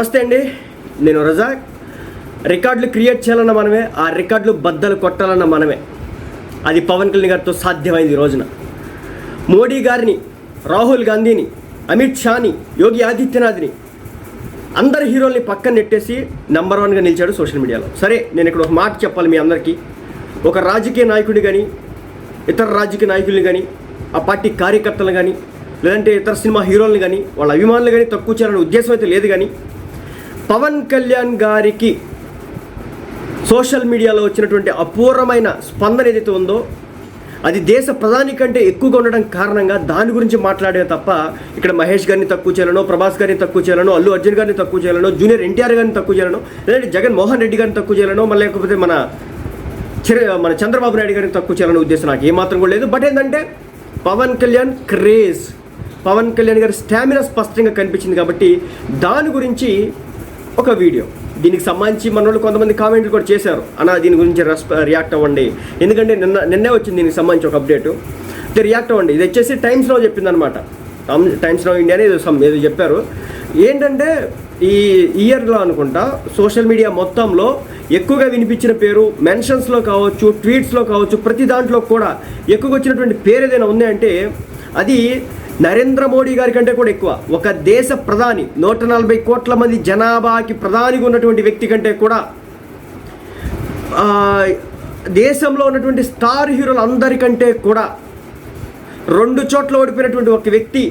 నమస్తే అండి. నేను రజాక్. రికార్డులు క్రియేట్ చేయాలన్న మనమే ఆ రికార్డులు బద్దలు కొట్టాలన్న మనమే. అది పవన్ కళ్యాణ్ గారితో సాధ్యమైంది ఈ రోజున. మోడీ గారిని రాహుల్ గాంధీని అమిత్ షాని యోగి ఆదిత్యనాథ్ని అందరి హీరోల్ని పక్కన నెట్టేసి నెంబర్ వన్గా నిలిచాడు సోషల్ మీడియాలో సరే నేను ఇక్కడ ఒక మాట చెప్పాలి మీ అందరికీ. ఒక రాజకీయ నాయకుడు కానీ ఇతర రాజకీయ నాయకుల్ని కానీ ఆ పార్టీ కార్యకర్తలు కానీ లేదంటే ఇతర సినిమా హీరోలను కానీ వాళ్ళ అభిమానులు కానీ తక్కువ చేయాలనే ఉద్దేశం అయితే లేదు కానీ పవన్ కళ్యాణ్ గారికి సోషల్ మీడియాలో వచ్చినటువంటి అపూర్వమైన స్పందన ఏదైతే ఉందో అది దేశ ప్రధాని కంటే ఎక్కువగా ఉండడం కారణంగా దాని గురించి మాట్లాడే తప్ప ఇక్కడ మహేష్ గారిని తక్కువ చేయాలనో ప్రభాస్ గారిని తక్కువ చేయాలనో అల్లు అర్జున్ గారిని తక్కువ చేయాలనో జూనియర్ ఎన్టీఆర్ గారిని తక్కువ చేయాలనో లేదంటే జగన్ మోహన్ రెడ్డి గారిని తక్కువ చేయాలనో మళ్ళీ లేకపోతే మన చిర- మన చంద్రబాబు నాయుడు గారిని తక్కువ చేయాలనే ఉద్దేశం నాకు ఏమాత్రం కూడా లేదు. బట్ ఏంటంటే పవన్ కళ్యాణ్ క్రేజ్ పవన్ కళ్యాణ్ గారి స్టామినా స్పష్టంగా కనిపించింది కాబట్టి దాని గురించి ఒక వీడియో. దీనికి సంబంధించి మన వాళ్ళు కొంతమంది కామెంట్లు కూడా చేశారు. అన్న దీని గురించి రెస్ప రియాక్ట్ అవ్వండి. ఎందుకంటే నిన్న నిన్నే వచ్చింది దీనికి సంబంధించి ఒక అప్డేట్. ఇది రియాక్ట్ అవ్వండి. ఇది వచ్చేసి టైమ్స్లో చెప్పిందనమాట టైమ్స్ టైమ్స్లో ఇండియా అనేది సమ్ ఏదో చెప్పారు. ఏంటంటే ఈ ఇయర్లో అనుకుంటా సోషల్ మీడియా మొత్తంలో ఎక్కువగా వినిపించిన పేరు మెన్షన్స్లో కావచ్చు ట్వీట్స్లో కావచ్చు ప్రతి దాంట్లో కూడా ఎక్కువగా వచ్చినటువంటి పేరు ఏదైనా ఉంది అంటే అది నరేంద్ర మోడీ గారి కంటే కూడా ఎక్కువ. ఒక దేశ ప్రధాని నూట నలభై కోట్ల మంది జనాభాకి ప్రధానిగా ఉన్నటువంటి వ్యక్తి కంటే కూడా దేశంలో ఉన్నటువంటి స్టార్ హీరోలు అందరికంటే కూడా రెండు చోట్ల ఓడిపోయినటువంటి ఒక వ్యక్తి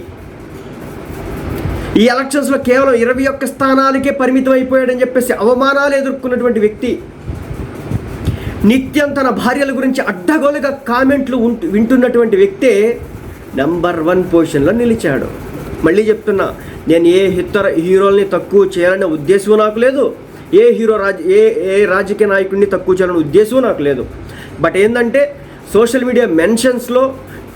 ఈ ఎలక్షన్స్లో కేవలం ఇరవై ఒక్క స్థానాలకే పరిమితం అయిపోయాడని చెప్పేసి అవమానాలు ఎదుర్కొన్నటువంటి వ్యక్తి నిత్యం తన భార్యల గురించి అడ్డగోలుగా కామెంట్లు ఉంటు వింటున్నటువంటి వ్యక్తే నెంబర్ వన్ పొజిషన్లో నిలిచాడు. మళ్ళీ చెప్తున్నా నేను ఏ ఇతర హీరోల్ని తక్కువ చేయాలనే ఉద్దేశం నాకు లేదు. ఏ హీరో రాజ ఏ ఏ రాజకీయ నాయకుడిని తక్కువ చేయాలనే ఉద్దేశం నాకు లేదు. బట్ ఏంటంటే సోషల్ మీడియా మెన్షన్స్లో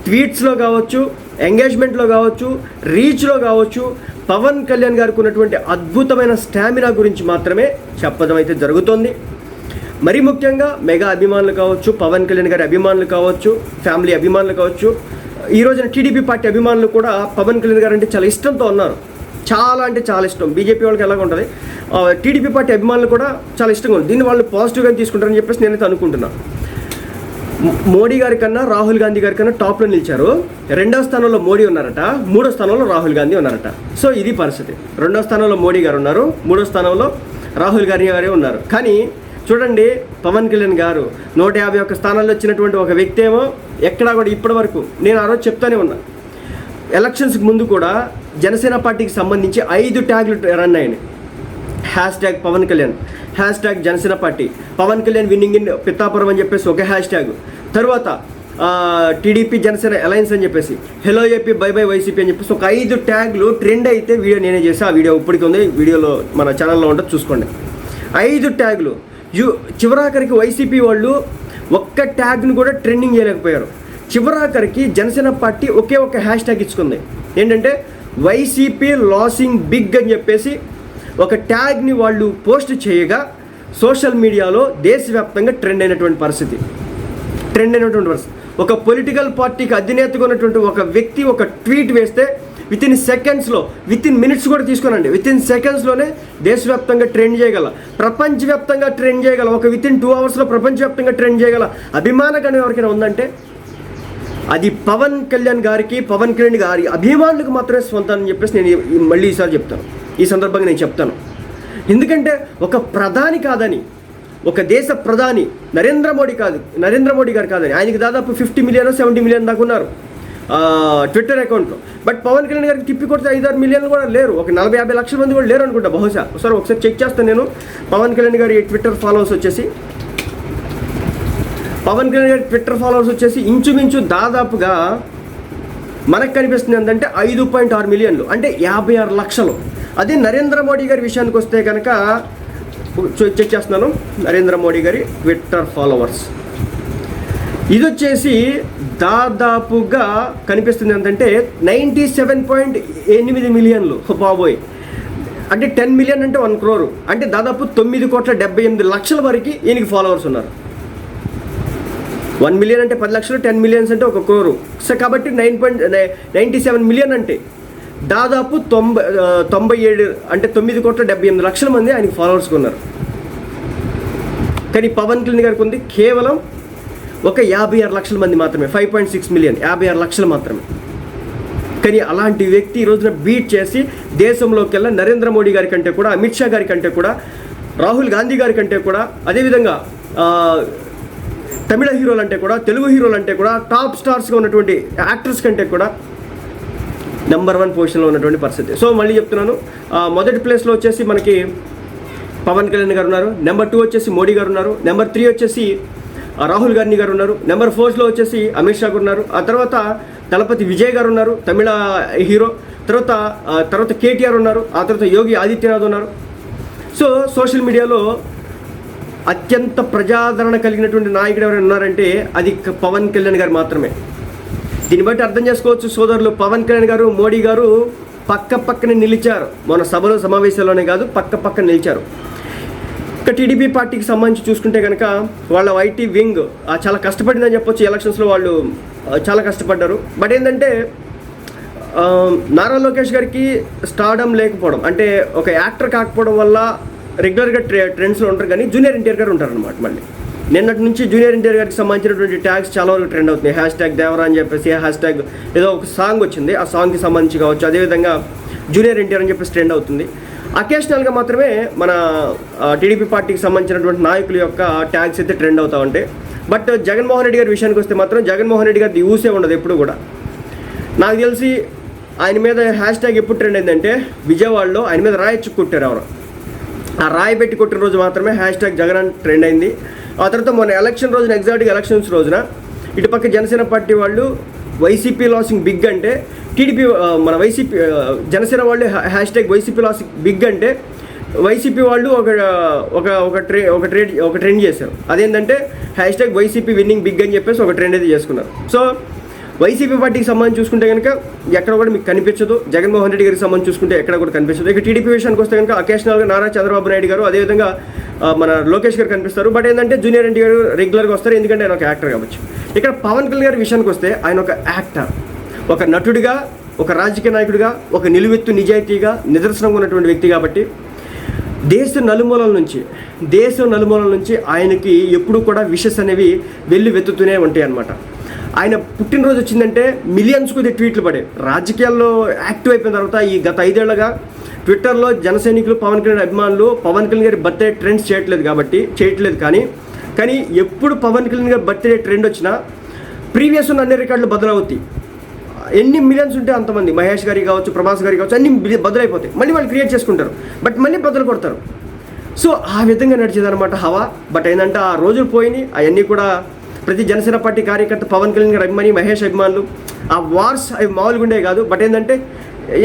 ట్వీట్స్లో కావచ్చు ఎంగేజ్మెంట్లో కావచ్చు రీచ్లో కావచ్చు పవన్ కళ్యాణ్ గారికి ఉన్నటువంటి అద్భుతమైన స్టామినా గురించి మాత్రమే చెప్పడం అయితే జరుగుతోంది. మరి ముఖ్యంగా మెగా అభిమానులు కావచ్చు పవన్ కళ్యాణ్ గారి అభిమానులు కావచ్చు ఫ్యామిలీ అభిమానులు కావచ్చు ఈ రోజున టీడీపీ పార్టీ అభిమానులు కూడా పవన్ కళ్యాణ్ గారు అంటే చాలా ఇష్టంతో ఉన్నారు. చాలా అంటే చాలా ఇష్టం. బీజేపీ వాళ్ళకి ఎలాగ ఉంటుంది? టీడీపీ పార్టీ అభిమానులు కూడా చాలా ఇష్టంగా ఉంది దీన్ని వాళ్ళు పాజిటివ్గా తీసుకుంటారని చెప్పేసి నేనైతే అనుకుంటున్నాను మోడీ గారి కన్నా రాహుల్ గాంధీ గారి కన్నా టాప్లో నిలిచారు. రెండో స్థానంలో మోడీ ఉన్నారట. మూడో స్థానంలో రాహుల్ గాంధీ ఉన్నారట. సో ఇది పరిస్థితి. రెండో స్థానంలో మోడీ గారు ఉన్నారు. మూడో స్థానంలో రాహుల్ గాంధీ గారే ఉన్నారు. కానీ చూడండి పవన్ కళ్యాణ్ గారు నూట యాభై ఒక్క స్థానాల్లో వచ్చినటువంటి ఒక వ్యక్తి ఏమో ఎక్కడా కూడా ఇప్పటి వరకు నేను ఆ రోజు చెప్తానే ఉన్నా. ఎలక్షన్స్కి ముందు కూడా జనసేన పార్టీకి సంబంధించి ఐదు ట్యాగ్లు రన్ అయినాయి. Hash tag Pawan Kalyan hash tag Janasena party. Pawan Kalyan winning in Pithapuram అని చెప్పేసి ఒక హ్యాష్ ట్యాగ్ తర్వాత టీడీపీ జనసేన అలయన్స్ అని చెప్పేసి hello AP bye bye YCP అని చెప్పేసి ఒక ఐదు ట్యాగ్లు ట్రెండ్ అయితే వీడియో నేనే చేసి ఆ వీడియో ఇప్పటికి ఉంది. వీడియోలో మన ఛానల్లో ఉంటుంది చూసుకోండి. ఐదు ట్యాగ్లు యు చివరాఖరికి వైసీపీ వాళ్ళు ఒక్క ట్యాగ్ను కూడా ట్రెండింగ్ చేయలేకపోయారు. చివరాఖరికి జనసేన పార్టీ ఒకే ఒక హ్యాష్ ట్యాగ్ ఇచ్చుకుంది. ఏంటంటే వైసీపీ లాసింగ్ బిగ్ అని చెప్పేసి ఒక ట్యాగ్ని వాళ్ళు పోస్ట్ చేయగా సోషల్ మీడియాలో దేశవ్యాప్తంగా ట్రెండ్ అయినటువంటి పరిస్థితి. ట్రెండ్ అయినటువంటి పరిస్థితి. ఒక పొలిటికల్ పార్టీకి అధినేతగా ఉన్నటువంటి ఒక వ్యక్తి ఒక ట్వీట్ వేస్తే విత్ ఇన్ సెకండ్స్లో విత్ ఇన్ మినిట్స్ కూడా తీసుకోనండి. విత్ ఇన్ సెకండ్స్లోనే దేశవ్యాప్తంగా ట్రెండ్ చేయగల ప్రపంచవ్యాప్తంగా ట్రెండ్ చేయగల ఒక విత్ ఇన్ టూ అవర్స్లో ప్రపంచవ్యాప్తంగా ట్రెండ్ చేయగల అభిమానగణం ఎవరికైనా ఉందంటే అది పవన్ కళ్యాణ్ గారికి పవన్ కళ్యాణ్ గారి అభిమానులకు మాత్రమే సొంతం అని చెప్పేసి నేను మళ్ళీ ఈసారి చెప్తాను. ఈ సందర్భంగా నేను చెప్తాను. ఎందుకంటే ఒక ప్రధాని కాదని ఒక దేశ ప్రధాని నరేంద్ర మోడీ కాదు నరేంద్ర మోడీ గారు కాదని ఆయనకి దాదాపు ఫిఫ్టీ మిలియన్ సెవెంటీ మిలియన్ దాకా ఉన్నారు. ట్విట్టర్ అకౌంట్లో బట్ పవన్ కళ్యాణ్ గారికి తిప్పి కొడితే ఐదారు మిలియన్లు కూడా లేరు. ఒక నలభై యాభై లక్షల మంది కూడా లేరు అనుకుంటా బహుశా. ఒకసారి ఒకసారి చెక్ చేస్తాను నేను. పవన్ కళ్యాణ్ గారి ట్విట్టర్ ఫాలోవర్స్ వచ్చేసి. పవన్ కళ్యాణ్ గారి ట్విట్టర్ ఫాలోవర్స్ వచ్చేసి ఇంచుమించు దాదాపుగా మనకు కనిపిస్తుంది ఏంటంటే ఐదు పాయింట్ ఆరు మిలియన్లు. అంటే యాభై ఆరు లక్షలు. అదే నరేంద్ర మోడీ గారి విషయానికి వస్తే కనుక చె- చెక్ చేస్తున్నాను. నరేంద్ర మోడీ గారి ట్విట్టర్ ఫాలోవర్స్ ఇది వచ్చేసి దాదాపుగా కనిపిస్తుంది ఏంటంటే నైంటీ సెవెన్ పాయింట్ ఎనిమిది మిలియన్లు. బాబోయ్. అంటే టెన్ మిలియన్ అంటే వన్ క్రోరు. అంటే దాదాపు తొమ్మిది కోట్ల డెబ్బై ఎనిమిది లక్షల వరకు ఈయనకి ఫాలోవర్స్ ఉన్నారు. వన్ మిలియన్ అంటే పది లక్షలు టెన్ మిలియన్స్ అంటే ఒక క్రోరు. సో కాబట్టి nine point ninety seven million అంటే దాదాపు తొంభై తొంభై ఏడు అంటే తొమ్మిది కోట్ల డెబ్బై ఎనిమిది లక్షల మంది ఆయనకి ఫాలోవర్స్ ఉన్నారు. కానీ పవన్ కళ్యాణ్ గారికి ఉంది కేవలం ఒక యాభై ఆరు లక్షల మంది మాత్రమే ఫైవ్ పాయింట్ సిక్స్ మిలియన్ యాభై ఆరు లక్షలు మాత్రమే. కానీ అలాంటి వ్యక్తి ఈ రోజున బీట్ చేసి దేశంలోకెల్లా నరేంద్ర మోడీ గారి కంటే కూడా అమిత్ షా గారి కంటే కూడా రాహుల్ గాంధీ గారి కంటే కూడా అదేవిధంగా తమిళ హీరోలు అంటే కూడా తెలుగు హీరోలు అంటే కూడా టాప్ స్టార్స్గా ఉన్నటువంటి యాక్టర్స్ కంటే కూడా నెంబర్ వన్ పొజిషన్లో ఉన్నటువంటి పరిస్థితి. సో మళ్ళీ చెప్తున్నాను మొదటి ప్లేస్లో వచ్చేసి మనకి పవన్ కళ్యాణ్ గారు ఉన్నారు నెంబర్ టూ వచ్చేసి మోడీ గారు ఉన్నారు నెంబర్ త్రీ వచ్చేసి రాహుల్ గాంధీ గారు ఉన్నారు. నెంబర్ ఫోర్స్లో వచ్చేసి అమిత్ షా గారు ఉన్నారు. ఆ తర్వాత దళపతి విజయ్ గారు ఉన్నారు. తమిళ హీరో. తర్వాత తర్వాత కేటీఆర్ ఉన్నారు. ఆ తర్వాత యోగి ఆదిత్యనాథ్ ఉన్నారు. సో సోషల్ మీడియాలో అత్యంత ప్రజాదరణ కలిగినటువంటి నాయకుడు ఎవరైనా ఉన్నారంటే అది పవన్ కళ్యాణ్ గారు మాత్రమే. దీన్ని బట్టి అర్థం చేసుకోవచ్చు సోదరులు. పవన్ కళ్యాణ్ గారు మోడీ గారు పక్క పక్కనే నిలిచారు. మన సభలో సమావేశాల్లోనే కాదు పక్క పక్కన నిలిచారు. ఇక టీడీపీ పార్టీకి సంబంధించి చూసుకుంటే కనుక వాళ్ళ ఐటీ వింగ్ చాలా కష్టపడిందని చెప్పొచ్చు ఎలక్షన్స్లో వాళ్ళు చాలా కష్టపడ్డారు. బట్ ఏంటంటే నారా లోకేష్ గారికి స్టార్డమ్ లేకపోవడం అంటే ఒక యాక్టర్ కాకపోవడం వల్ల రెగ్యులర్గా ట్రే ట్రెండ్స్లో ఉంటారు కానీ జూనియర్ ఎన్టీఆర్ గారు ఉంటారు అనమాట మళ్ళీ. నిన్నటి నుంచి జూనియర్ ఎన్టీఆర్ గారికి సంబంధించినటువంటి ట్యాగ్స్ చాలా వరకు ట్రెండ్ అవుతున్నాయి. హ్యాష్ ట్యాగ్ దేవరా అని చెప్పేసి హ్యాష్ ట్యాగ్ ఏదో ఒక సాంగ్ వచ్చింది. ఆ సాంగ్కి సంబంధించి కావచ్చు. అదేవిధంగా జూనియర్ ఎన్టీఆర్ అని చెప్పేసి ట్రెండ్ అవుతుంది. అకేషనల్గా మాత్రమే మన టీడీపీ పార్టీకి సంబంధించినటువంటి నాయకుల యొక్క ట్యాగ్స్ అయితే ట్రెండ్ అవుతా ఉంటాయి బట్ జగన్మోహన్ రెడ్డి గారి విషయానికి వస్తే మాత్రం జగన్మోహన్ రెడ్డి గారిది యూసే ఉండదు ఎప్పుడు కూడా. నాకు తెలిసి ఆయన మీద హ్యాష్ ట్యాగ్ ఎప్పుడు ట్రెండ్ అయిందంటే విజయవాడలో ఆయన మీద రాయి చుక్కు కొట్టారు ఎవరు. ఆ రాయి పెట్టి కొట్టిన రోజు మాత్రమే హ్యాష్ ట్యాగ్ జగన్ అని ట్రెండ్ అయింది. ఆ తర్వాత మొన్న ఎలక్షన్ రోజున ఎగ్జాక్ట్గా ఎలక్షన్స్ రోజున ఇటుపక్క జనసేన పార్టీ వాళ్ళు వైసీపీ లాసింగ్ బిగ్ అంటే టీడీపీ మన వైసీపీ జనసేన వాళ్ళు hash tag YCP losing big అంటే వైసీపీ వాళ్ళు ఒక ఒక ఒక ట్రే ఒక ట్రేడ్ ఒక ట్రెండ్ చేశారు. అదేంటంటే hash tag YCP winning big అని చెప్పేసి ఒక ట్రెండ్ అయితే చేసుకున్నారు. సో వైసీపీ పార్టీకి సంబంధించి చూసుకుంటే కనుక ఎక్కడ కూడా మీకు కనిపించదు. జగన్మోహన్ రెడ్డి గారికి సంబంధించి చూసుకుంటే ఎక్కడ కూడా కనిపించదు. ఇక టీడీపీ విషయానికి వస్తే కనుక అకేషనల్గా నారా చంద్రబాబు నాయుడు గారు అదేవిధంగా మన లోకేష్ గారు కనిపిస్తారు. బట్ ఏంటంటే జూనియర్ ఎన్టీ గారు రెగ్యులర్గా వస్తారు. ఎందుకంటే ఆయన ఒక యాక్టర్ కావచ్చు ఇక్కడ పవన్ కళ్యాణ్ గారి విషయానికి వస్తే ఆయన ఒక యాక్టర్. ఒక నటుడిగా ఒక రాజకీయ నాయకుడిగా ఒక నిలువెత్తు నిజాయితీగా నిదర్శనంగా ఉన్నటువంటి వ్యక్తి కాబట్టి దేశ నలుమూలల నుంచి దేశం నలుమూలల నుంచి ఆయనకి ఎప్పుడు కూడా విషెస్ అనేవి వెళ్ళి వెతుతూనే ఉంటాయి అన్నమాట ఆయన పుట్టినరోజు వచ్చిందంటే మిలియన్స్కు ఇది ట్వీట్లు పడే. రాజకీయాల్లో యాక్టివ్ అయిపోయిన తర్వాత ఈ గత ఐదేళ్ళుగా ట్విట్టర్లో జన సైనికులు పవన్ కళ్యాణ్ అభిమానులు పవన్ కళ్యాణ్ గారి బర్త్డే ట్రెండ్స్ చేయట్లేదు కాబట్టి చేయట్లేదు కానీ కానీ ఎప్పుడు పవన్ కళ్యాణ్ గారి బర్త్డే ట్రెండ్ వచ్చినా ప్రీవియస్ ఉన్న అన్ని రికార్డులు బదులవుతాయి. ఎన్ని మిలియన్స్ ఉంటే అంతమంది మహేష్ గారి కావచ్చు ప్రభాస్ గారి కావచ్చు అన్ని బదులైపోతాయి. మళ్ళీ వాళ్ళు క్రియేట్ చేసుకుంటారు. బట్ మళ్ళీ బదులు కొడతారు. సో ఆ విధంగా నడిచేదన్నమాట హవా. బట్ ఏంటంటే ఆ రోజులు పోయినాయి అవన్నీ కూడా ప్రతి జనసేన పార్టీ కార్యకర్త పవన్ కళ్యాణ్ గారి అభిమాని మహేష్ అభిమానులు ఆ వార్స్ అవి మామూలుగా ఉండేవి కాదు. బట్ ఏంటంటే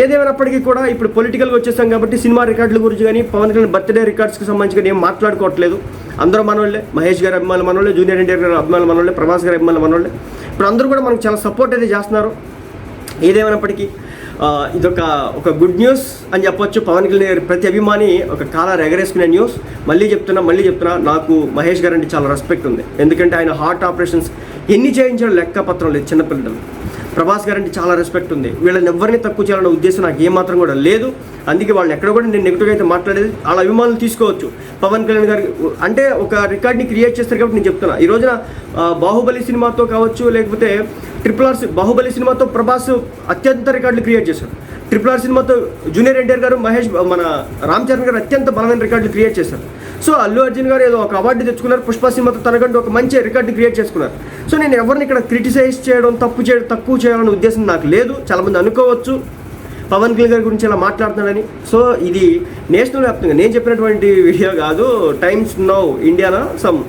ఏదేమైనప్పటికీ కూడా ఇప్పుడు పొలిటికల్గా వచ్చేసాం కాబట్టి సినిమా రికార్డుల గురించి కానీ పవన్ కళ్యాణ్ బర్త్డే రికార్డ్స్కి సంబంధించి కానీ ఏం మాట్లాడుకోవట్లేదు. అందరూ మనోళ్ళే. మహేష్ గారి అభిమానులు మనోళ్ళే జూనియర్ ఎన్టీఆర్ గారి అభిమానులు మనోళ్ళే ప్రభాస్ గారి అభిమానులు మనోళ్ళే. ఇప్పుడు అందరూ కూడా మనకు చాలా సపోర్ట్ అయితే చేస్తున్నారు. ఏదేమైనప్పటికీ ఇదొక ఒక గుడ్ న్యూస్ అని చెప్పొచ్చు. పవన్ కళ్యాణ్ గారి ప్రతి అభిమాని ఒక కాలర్ ఎగరేసుకునే న్యూస్. మళ్ళీ చెప్తున్నా మళ్ళీ చెప్తున్నా నాకు మహేష్ గారు అంటే చాలా రెస్పెక్ట్ ఉంది. ఎందుకంటే ఆయన హార్ట్ ఆపరేషన్స్ ఎన్ని చేయించడం లెక్క పత్రం లేదు చిన్నపిల్లలు. ప్రభాస్ గారు అంటే చాలా రెస్పెక్ట్ ఉంది. వీళ్ళని ఎవరిని తక్కువ చేయాలన్న ఉద్దేశం నాకు ఏమాత్రం కూడా లేదు. అందుకే వాళ్ళని ఎక్కడ కూడా నేను నెగిటివ్గా అయితే మాట్లాడేది వాళ్ళ అభిమానులు తీసుకోవచ్చు. పవన్ కళ్యాణ్ గారి అంటే ఒక రికార్డ్ని క్రియేట్ చేస్తారు కాబట్టి నేను చెప్తున్నా. ఈ రోజున బాహుబలి సినిమాతో కావచ్చు లేకపోతే ట్రిపుల్ ఆర్ బాహుబలి సినిమాతో ప్రభాస్ అత్యంత రికార్డులు క్రియేట్ చేశారు. ట్రిపుల్ ఆర్ సినిమాతో జూనియర్ ఎన్టీఆర్ గారు మహేష్ మన రామ్ చరణ్ గారు అత్యంత బలమైన రికార్డులు క్రియేట్ చేశారు. సో అల్లు అర్జున్ గారు ఏదో ఒక అవార్డు తెచ్చుకున్నారు పుష్ప సినిమాతో తనకంటూ ఒక మంచి రికార్డు క్రియేట్ చేసుకున్నారు. సో నేను ఎవరిని ఇక్కడ క్రిటిసైజ్ చేయడం తప్పు చేయడం తక్కువ చేయాలనే ఉద్దేశం నాకు లేదు. చాలామంది అనుకోవచ్చు. పవన్ కళ్యాణ్ గారి గురించి ఇలా మాట్లాడుతున్నాడని. సో ఇది నేషనల్ వ్యాప్తంగా నేను చెప్పినటువంటి వీడియో కాదు టైమ్స్ నౌ ఇండియానా సమ్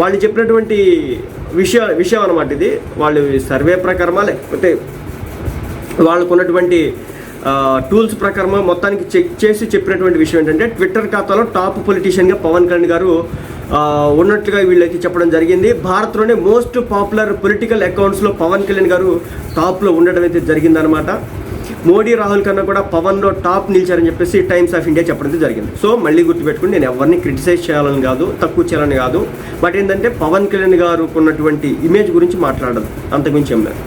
వాళ్ళు చెప్పినటువంటి విషయం విషయం అనమాట ఇది. వాళ్ళు సర్వే ప్రకారమా లేకపోతే వాళ్ళకు ఉన్నటువంటి టూల్స్ ప్రకారం మొత్తానికి చెక్ చేసి చెప్పినటువంటి విషయం ఏంటంటే ట్విట్టర్ ఖాతాలో టాప్ పొలిటీషియన్గా పవన్ కళ్యాణ్ గారు ఉన్నట్లుగా వీళ్ళకి చెప్పడం జరిగింది. భారత్లోనే మోస్ట్ పాపులర్ పొలిటికల్ అకౌంట్స్లో పవన్ కళ్యాణ్ గారు టాప్లో ఉండడం అయితే జరిగిందనమాట మోడీ రాహుల్ కన్నా కూడా పవన్లో టాప్ నిలిచారని చెప్పేసి టైమ్స్ ఆఫ్ ఇండియా చెప్పడం జరిగింది. సో మళ్ళీ గుర్తుపెట్టుకుని నేను ఎవరిని క్రిటిసైజ్ చేయాలని కాదు తక్కువ చేయాలని కాదు. బట్ ఏంటంటే పవన్ కళ్యాణ్ గారు ఉన్నటువంటి ఇమేజ్ గురించి మాట్లాడదు అంతకుమించి ఏం లేదు.